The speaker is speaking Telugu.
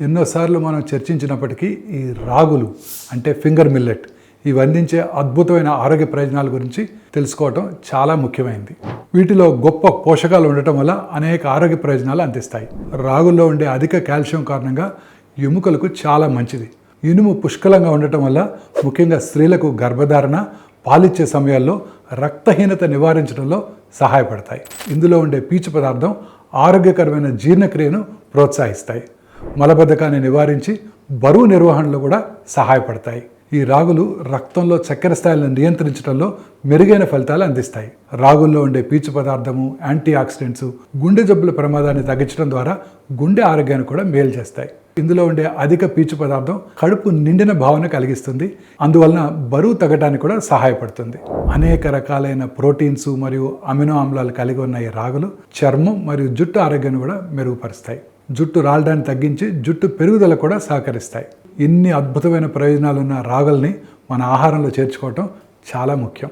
ఎన్నోసార్లు మనం చర్చించినప్పటికీ ఈ రాగులు అంటే ఫింగర్ మిల్లెట్ ఇవి అందించే అద్భుతమైన ఆరోగ్య ప్రయోజనాల గురించి తెలుసుకోవటం చాలా ముఖ్యమైనది వీటిలో గొప్ప పోషకాలు ఉండటం వల్ల అనేక ఆరోగ్య ప్రయోజనాలు అందిస్తాయి. రాగుల్లో ఉండే అధిక కాల్షియం కారణంగా ఎముకలకు చాలా మంచిది. ఇనుము పుష్కలంగా ఉండటం వల్ల ముఖ్యంగా స్త్రీలకు గర్భధారణ పాలిచ్చే సమయాల్లో రక్తహీనత నివారించడంలో సహాయపడతాయి. ఇందులో ఉండే పీచు పదార్థం ఆరోగ్యకరమైన జీర్ణక్రియను ప్రోత్సహిస్తాయి. మలబద్ధకాన్ని నివారించి బరువు నిర్వహణలో కూడా సహాయపడతాయి. ఈ రాగులు రక్తంలో చక్కెర స్థాయిలను నియంత్రించడంలో మెరుగైన ఫలితాలు అందిస్తాయి. రాగుల్లో ఉండే పీచు పదార్థము యాంటీ ఆక్సిడెంట్స్ గుండె జబ్బుల ప్రమాదాన్ని తగ్గించడం ద్వారా గుండె ఆరోగ్యాన్ని కూడా మేలు చేస్తాయి. ఇందులో ఉండే అధిక పీచు పదార్థం కడుపు నిండిన భావన కలిగిస్తుంది. అందువలన బరువు తగ్గడానికి కూడా సహాయపడుతుంది. అనేక రకాలైన ప్రోటీన్స్ మరియు అమినో ఆమ్లాలు కలిగి ఉన్న ఈ రాగులు చర్మం మరియు జుట్టు ఆరోగ్యాన్ని కూడా మెరుగుపరుస్తాయి. జుట్టు రాలడాన్ని తగ్గించి జుట్టు పెరుగుదల కూడా సహకరిస్తాయి. ఇన్ని అద్భుతమైన ప్రయోజనాలున్న రాగుల్ని మన ఆహారంలో చేర్చుకోవటం చాలా ముఖ్యం.